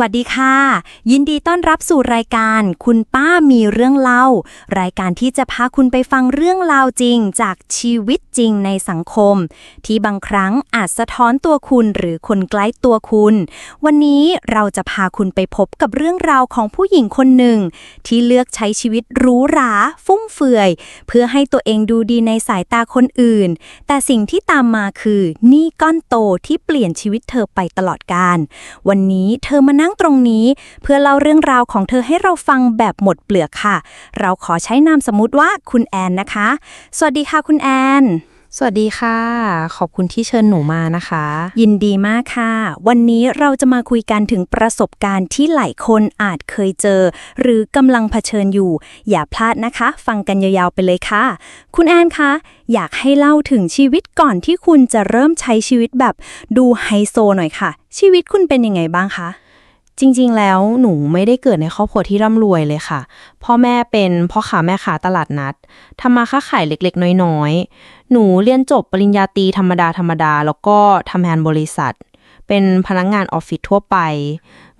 วัสดีค่ะ ยินดีต้อนรับสู่รายการ คุณป้ามีเรื่องเล่า รายการที่จะพาคุณไปฟังเรื่องราวจริง จากชีวิตจริงในสังคม ที่บางครั้งอาจสะท้อนตัวคุณหรือคนใกล้ตัวคุณ วันนี้เราจะพาคุณไปพบกับเรื่องราวของผู้หญิงคนหนึ่ง ที่เลือกใช้ชีวิตหรูหราฟุ่มเฟือย เพื่อให้ตัวเองดูดีในสายตาคนอื่น แต่สิ่งที่ตามมาคือหนี้ก้อนโตที่เปลี่ยนชีวิตเธอไปตลอดกาลวันนี้เธอมานั่งตรงนี้ เพื่อเล่าเรื่องราวของเธอให้เราฟังแบบหมดเปลือกค่ะ เราขอใช้นามสมมุติว่าคุณแอนนะคะ สวัสดีค่ะคุณแอนสวัสดีค่ะ ขอบคุณที่เชิญหนูมานะคะ ยินดีมากค่ะ วันนี้เราจะมาคุยกันถึงประสบการณ์ที่หลายคนอาจเคยเจอ หรือกำลังเผชิญอยู่ อย่าพลาดนะคะ ฟังกันยาวๆไปเลยค่ะ คุณแอนคะอยากให้เล่าถึงชีวิตก่อนที่คุณจะเริ่มใช้ชีวิตแบบดูไฮโซหน่อยค่ะ ชีวิตคุณเป็นยังไงบ้างคะ จริงๆ แล้วหนูไม่ได้เกิดในครอบครัวที่ร่ำรวยเลยค่ะ พ่อแม่เป็นพ่อค้าแม่ค้าตลาดนัดทำมาค้าขายเล็กๆ น้อยๆ หนูเรียนจบปริญญาตรีธรรมดาธรรมดา แล้วก็ทำงานบริษัท เป็นพนักงานออฟฟิศทั่วไป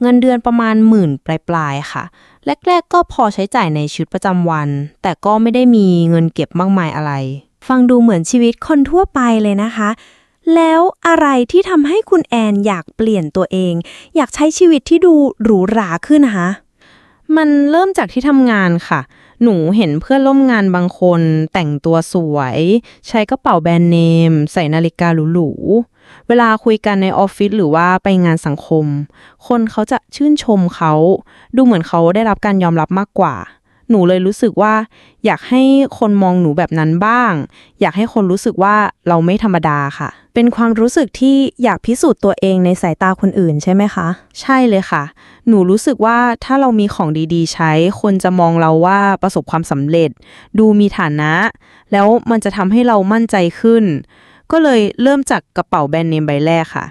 เงินเดือนประมาณหมื่นปลายๆ ค่ะ แรกๆ ก็พอใช้จ่ายในชีวิตประจำวัน แต่ก็ไม่ได้มีเงินเก็บมากมายอะไร ฟังดูเหมือนชีวิตคนทั่วไปเลยนะคะ แล้วอะไรที่ทำให้คุณแอนอยากเปลี่ยนตัวเอง อยากใช้ชีวิตที่ดูหรูหราขึ้นนะคะ มันเริ่มจากที่ทำงานค่ะ หนูเห็นเพื่อนร่วมงานบางคน แต่งตัวสวย ใช้กระเป๋าแบรนด์เนม ใส่นาฬิกาหรูๆ เวลาคุยกันในออฟฟิศหรือว่าไปงานสังคม คนเขาจะชื่นชมเขา ดูเหมือนเขาได้รับการยอมรับมากกว่าหนูเลยรู้สึกว่า อยากให้คนมองหนูแบบนั้นบ้าง อยากให้คนรู้สึกว่าเราไม่ธรรมดาค่ะ เป็นความรู้สึกที่อยากพิสูจน์ตัวเองในสายตาคนอื่นใช่ไหมคะ ใช่เลยค่ะ หนูรู้สึกว่าถ้าเรามีของดีๆ ใช้ คนจะมองเราว่าประสบความสำเร็จ ดูมีฐานะ แล้วมันจะทำให้เรามั่นใจขึ้น ก็เลยเริ่มจากกระเป๋าแบรนด์เนมใบแรกค่ะ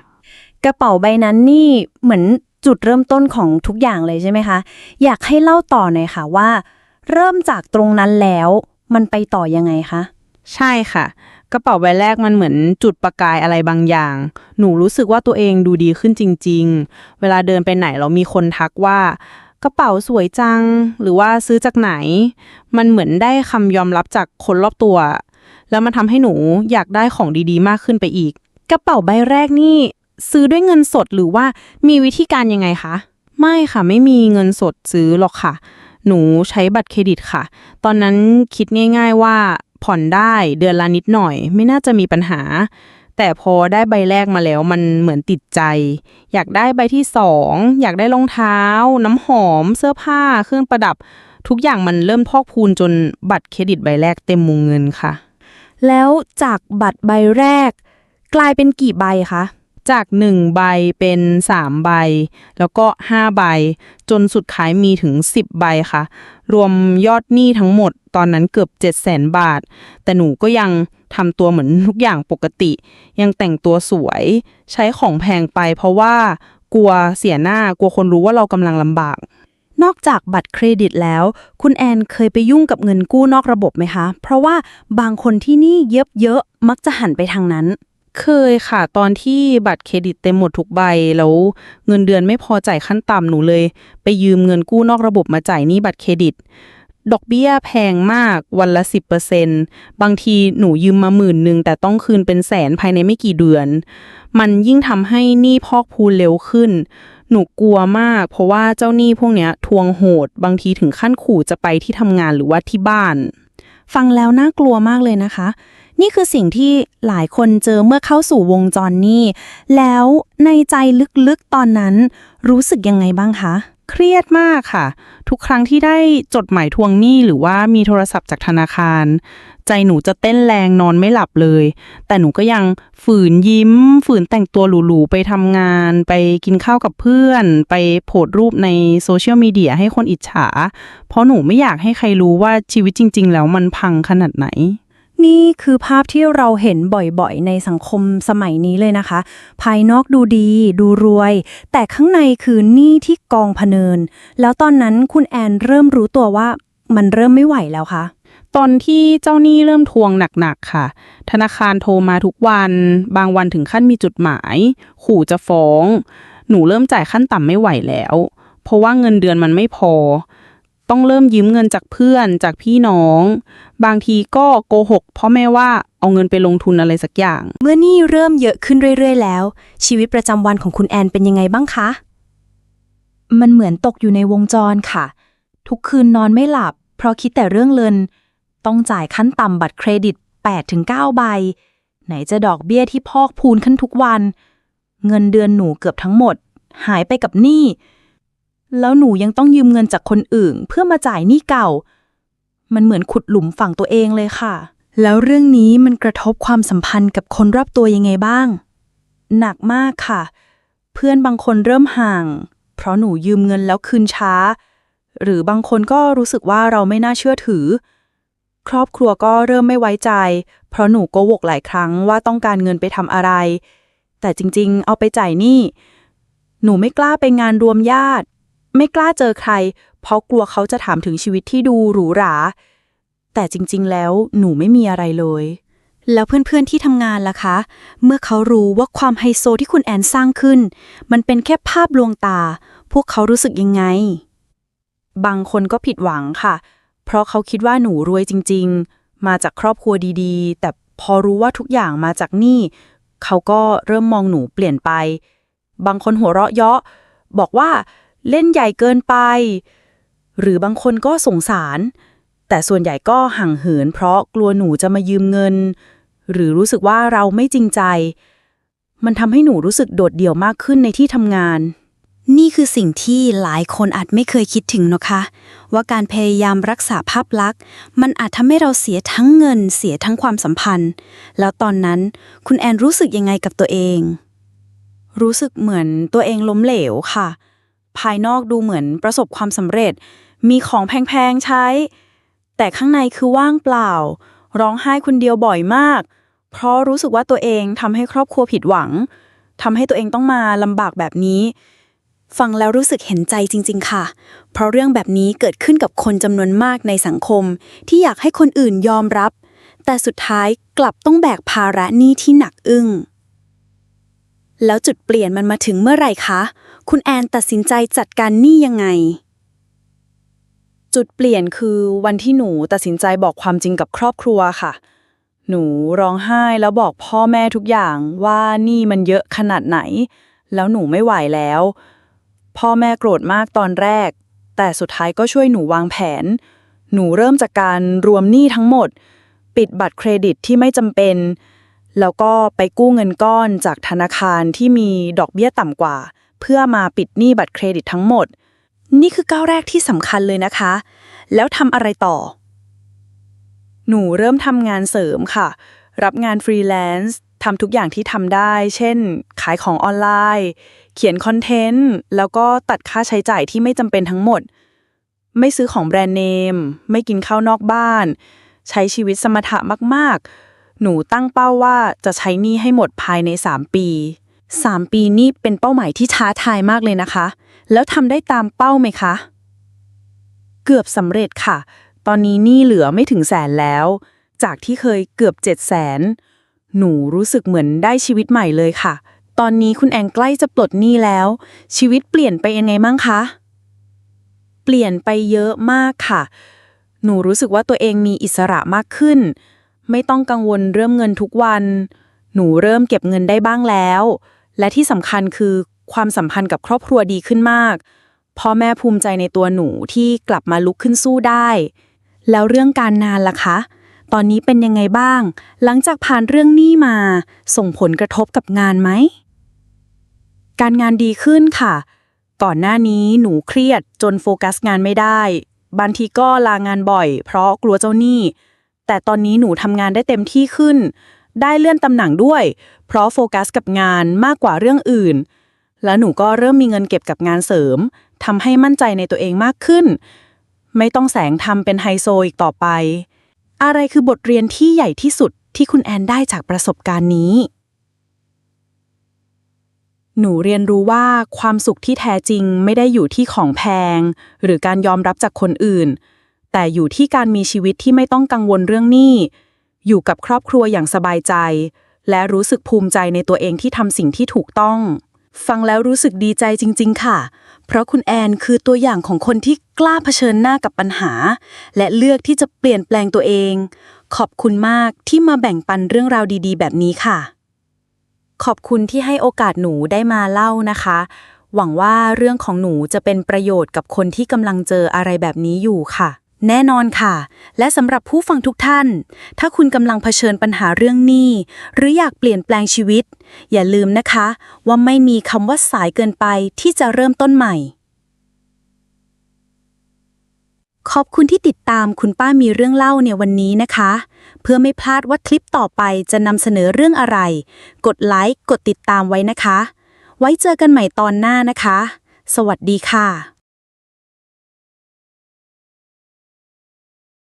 กระเป๋าใบนั้นนี่เหมือนจุดเริ่มต้นของทุกอย่างเลยใช่ไหมคะ อยากให้เล่าต่อหน่อยค่ะว่า เริ่มจากตรงนั้นแล้ว มันไปต่อยังไงคะ ใช่ค่ะ กระเป๋าใบแรกมันเหมือนจุดประกายอะไรบางอย่าง หนูรู้สึกว่าตัวเองดูดีขึ้นจริง ๆ เวลาเดินไปไหนเรามีคนทักว่า กระเป๋าสวยจัง หรือว่าซื้อจากไหน มันเหมือนได้คำยอมรับจากคนรอบตัว แล้วมันทำให้หนูอยากได้ของดีๆ มากขึ้นไปอีก กระเป๋าใบแรกนี่ซื้อด้วยเงินสดหรือว่ามีวิธีการยังไงคะ ไม่ค่ะไม่มีเงินสดซื้อหรอกค่ะ หนูใช้บัตรเครดิตค่ะ ตอนนั้นคิดง่าย ๆว่า ผ่อนได้เดือนละนิดหน่อย ไม่น่าจะมีปัญหา แต่พอได้ใบแรกมาแล้วมันเหมือนติดใจ อยากได้ใบที่สองอยากได้รองเท้า น้ำหอม เสื้อผ้า เครื่องประดับ ทุกอย่างมันเริ่มพอกพูนจนบัตรเครดิตใบแรกเต็มวงเงินค่ะ แล้วจากบัตรใบแรก กลายเป็นกี่ใบคะ จาก 1 ใบเป็น 3 ใบ แล้วก็ 5 ใบ จนสุดท้ายมีถึง 10 ใบค่ะ รวมยอดหนี้ทั้งหมดตอนนั้นเกือบ 7 0 0 0 0 0บาท แต่หนูก็ยังทำตัวเหมือนทุกอย่างปกติ ยังแต่งตัวสวย ใช้ของแพงไปเพราะว่ากลัวเสียหน้ากลัวคนรู้ว่าเรากำลังลำบาก นอกจากบัตรเครดิตแล้ว คุณแอนเคยไปยุ่งกับเงินกู้นอกระบบไหมคะ เพราะว่าบางคนที่นี่เยอะๆมักจะหันไปทางนั้น เคยค่ะ ตอนที่บัตรเครดิตเต็มหมดทุกใบแล้วเงินเดือนไม่พอจ่ายขั้นต่ำหนูเลย ไปยืมเงินกู้นอกระบบมาจ่ายหนี้บัตรเครดิต ดอกเบี้ยแพงมากวันละ 10%บางทีหนูยืมมาหมื่นหนึ่งแต่ต้องคืนเป็นแสนภายในไม่กี่เดือน มันยิ่งทำให้หนี้พอกพูนเร็วขึ้น หนูกลัวมาก เพราะว่าเจ้าหนี้พวกเนี้ยทวงโหด บางทีถึงขั้นขู่จะไปที่ทำงานหรือว่าที่บ้าน ฟังแล้วน่ากลัวมากเลยนะคะ นี่คือสิ่งที่หลายคนเจอเมื่อเข้าสู่วงจรนี้ แล้วในใจลึกๆตอนนั้น รู้สึกยังไงบ้างคะ เครียดมากค่ะ ทุกครั้งที่ได้จดหมายทวงหนี้หรือว่ามีโทรศัพท์จากธนาคาร ใจหนูจะเต้นแรงนอนไม่หลับเลย แต่หนูก็ยังฝืนยิ้ม ฝืนแต่งตัวหรูๆไปทำงาน ไปกินข้าวกับเพื่อน ไปโพสรูปในโซเชียลมีเดียให้คนอิจฉา เพราะหนูไม่อยากให้ใครรู้ว่าชีวิตจริง ๆ แล้วมันพังขนาดไหน นี่คือภาพที่เราเห็นบ่อยๆ ในสังคมสมัยนี้เลยนะคะ ภายนอกดูดีดูรวย แต่ข้างในคือหนี้ที่กองพเนิน แล้วตอนนั้นคุณแอนเริ่มรู้ตัวว่ามันเริ่มไม่ไหวแล้วคะตอนที่เจ้าหนี้เริ่มทวงหนักๆค่ะ ธนาคารโทรมาทุกวัน บางวันถึงขั้นมีจุดหมาย ขู่จะฟ้อง หนูเริ่มจ่ายขั้นต่ำไม่ไหวแล้ว เพราะว่าเงินเดือนมันไม่พอ ต้องเริ่มยืมเงินจากเพื่อนจากพี่น้อง บางทีก็โกหกพ่อแม่ว่าเอาเงินไปลงทุนอะไรสักอย่าง เมื่อหนี้เริ่มเยอะขึ้นเรื่อย ๆ แล้ว ชีวิตประจำวันของคุณแอนเป็นยังไงบ้างคะ มันเหมือนตกอยู่ในวงจรค่ะ ทุกคืนนอนไม่หลับ เพราะคิดแต่เรื่องเงิน ต้องจ่ายขั้นต่ำบัตรเครดิต8-9ใบ ไหนจะดอกเบี้ยที่พอกพูนขึ้นทุกวัน เงินเดือนหนูเกือบทั้งหมด หายไปกับหนี้ แล้วหนูยังต้องยืมเงินจากคนอื่น เพื่อมาจ่ายหนี้เก่า มันเหมือนขุดหลุมฝังตัวเองเลยค่ะ แล้วเรื่องนี้มันกระทบความสัมพันธ์กับคนรอบตัวยังไงบ้าง หนักมากค่ะ เพื่อนบางคนเริ่มห่าง เพราะหนูยืมเงินแล้วคืนช้า หรือบางคนก็รู้สึกว่าเราไม่น่าเชื่อถือ ครอบครัวก็เริ่มไม่ไว้ใจ เพราะหนูโกหกหลายครั้งว่าต้องการเงินไปทำอะไร แต่จริงๆ เอาไปจ่ายหนี้หนูไม่กล้าไปงานรวมญาติ ไม่กล้าเจอใคร เพราะกลัวเขาจะถามถึงชีวิตที่ดูหรูหรา แต่จริงๆ แล้วหนูไม่มีอะไรเลย แล้วเพื่อนๆที่ทำงานล่ะคะ เมื่อเขารู้ว่าความไฮโซที่คุณแอนสร้างขึ้น มันเป็นแค่ภาพลวงตา พวกเขารู้สึกยังไง บางคนก็ผิดหวังค่ะ เพราะเขาคิดว่าหนูรวยจริง ๆ มาจากครอบครัวดีๆ แต่พอรู้ว่าทุกอย่างมาจากหนี้เขาก็เริ่มมองหนูเปลี่ยนไป บางคนหัวเราะเยาะ บอกว่า เล่นใหญ่เกินไป หรือบางคนก็สงสาร แต่ส่วนใหญ่ก็ห่างเหิน เพราะกลัวหนูจะมายืมเงิน หรือรู้สึกว่าเราไม่จริงใจ มันทำให้หนูรู้สึกโดดเดี่ยวมากขึ้นในที่ทำงาน นี่คือสิ่งที่หลายคนอาจไม่เคยคิดถึงนะคะ ว่าการพยายามรักษาภาพลักษณ์ มันอาจทำให้เราเสียทั้งเงิน เสียทั้งความสัมพันธ์ แล้วตอนนั้นคุณแอนรู้สึกยังไงกับตัวเอง รู้สึกเหมือนตัวเองล้มเหลวค่ะ ภายนอกดูเหมือนประสบความสำเร็จ มีของแพงๆใช้ แต่ข้างในคือว่างเปล่า ร้องไห้คนเดียวบ่อยมาก เพราะรู้สึกว่าตัวเองทำให้ครอบครัวผิดหวังทำให้ตัวเองต้องมาลำบากแบบนี้ ฟังแล้วรู้สึกเห็นใจจริง ๆ ค่ะ เพราะเรื่องแบบนี้เกิดขึ้นกับคนจำนวนมากในสังคม ที่อยากให้คนอื่นยอมรับ แต่สุดท้ายกลับต้องแบกภาระหนี้ที่หนักอึ้งแล้วจุดเปลี่ยนมันมาถึงเมื่อไหร่คะ คุณแอนตัดสินใจจัดการหนี้ยังไง จุดเปลี่ยนคือวันที่หนูตัดสินใจบอกความจริงกับครอบครัวค่ะ หนูร้องไห้แล้วบอกพ่อแม่ทุกอย่างว่านี่มันเยอะขนาดไหน แล้วหนูไม่ไหวแล้ว พ่อแม่โกรธมากตอนแรก แต่สุดท้ายก็ช่วยหนูวางแผน หนูเริ่มจากการรวมหนี้ทั้งหมด ปิดบัตรเครดิตที่ไม่จำเป็น แล้วก็ไปกู้เงินก้อนจากธนาคารที่มีดอกเบี้ยต่ำกว่า เพื่อมาปิดหนี้บัตรเครดิตทั้งหมด นี่คือก้าวแรกที่สำคัญเลยนะคะ แล้วทำอะไรต่อ หนูเริ่มทำงานเสริมค่ะ รับงานฟรีแลนซ์ทำทุกอย่างที่ทำได้ เช่น ขายของออนไลน์ เขียนคอนเทนต์ แล้วก็ตัดค่าใช้จ่ายที่ไม่จำเป็นทั้งหมด ไม่ซื้อของแบรนด์เนม ไม่กินข้าวนอกบ้าน ใช้ชีวิตสมถะมาก ๆ หนูตั้งเป้าว่าจะใช้หนี้ให้หมดภายใน 3 ปี 3 ปีนี่เป็นเป้าหมายที่ท้าทายมากเลยนะคะ แล้วทำได้ตามเป้าไหมคะ เกือบสำเร็จค่ะ ตอนนี้หนี้เหลือไม่ถึงแสนแล้ว จากที่เคยเกือบ7 0 0แสนหนูรู้สึกเหมือนได้ชีวิตใหม่เลยค่ะ ตอนนี้คุณแองใกล้จะปลดหนี้แล้ว ชีวิตเปลี่ยนไปยังไงมั่งคะ เปลี่ยนไปเยอะมากค่ะ หนูรู้สึกว่าตัวเองมีอิสระมากขึ้น ไม่ต้องกังวลเรื่องเงินทุกวัน หนูเริ่มเก็บเงินได้บ้างแล้ว และที่สำคัญคือความสัมพันธ์กับครอบครัวดีขึ้นมาก พ่อแม่ภูมิใจในตัวหนูที่กลับมาลุกขึ้นสู้ได้ แล้วเรื่องการงานล่ะคะ ตอนนี้เป็นยังไงบ้าง หลังจากผ่านเรื่องหนี้มา ส่งผลกระทบกับงานไหม การงานดีขึ้นค่ะ ก่อนหน้านี้หนูเครียดจนโฟกัสงานไม่ได้ บางทีก็ลางานบ่อย เพราะกลัวเจ้าหนี้ แต่ตอนนี้หนูทำงานได้เต็มที่ขึ้น ได้เลื่อนตำแหน่งด้วย เพราะโฟกัสกับงานมากกว่าเรื่องอื่น แล้วหนูก็เริ่มมีเงินเก็บกับงานเสริมทำให้มั่นใจในตัวเองมากขึ้น ไม่ต้องแสงทำเป็นไฮโซอีกต่อไป อะไรคือบทเรียนที่ใหญ่ที่สุดที่คุณแอนได้จากประสบการณ์นี้ หนูเรียนรู้ว่าความสุขที่แท้จริงไม่ได้อยู่ที่ของแพง หรือการยอมรับจากคนอื่น แต่อยู่ที่การมีชีวิตที่ไม่ต้องกังวลเรื่องหนี้ อยู่กับครอบครัวอย่างสบายใจ และรู้สึกภูมิใจในตัวเองที่ทำสิ่งที่ถูกต้อง ฟังแล้วรู้สึกดีใจจริง ๆ ค่ะ เพราะคุณแอนคือตัวอย่างของคนที่กล้าเผชิญหน้ากับปัญหา และเลือกที่จะเปลี่ยนแปลงตัวเอง ขอบคุณมากที่มาแบ่งปันเรื่องราวดี ๆ แบบนี้ค่ะ ขอบคุณที่ให้โอกาสหนูได้มาเล่านะคะ หวังว่าเรื่องของหนูจะเป็นประโยชน์กับคนที่กำลังเจออะไรแบบนี้อยู่ค่ะ แน่นอนค่ะ และสำหรับผู้ฟังทุกท่าน ถ้าคุณกำลังเผชิญปัญหาเรื่องหนี้หรืออยากเปลี่ยนแปลงชีวิต อย่าลืมนะคะ ว่าไม่มีคำว่าสายเกินไปที่จะเริ่มต้นใหม่ ขอบคุณที่ติดตามคุณป้ามีเรื่องเล่าในวันนี้นะคะ เพื่อไม่พลาดว่าคลิปต่อไปจะนำเสนอเรื่องอะไร กดไลค์กดติดตามไว้นะคะ ไว้เจอกันใหม่ตอนหน้านะคะ สวัสดีค่ะ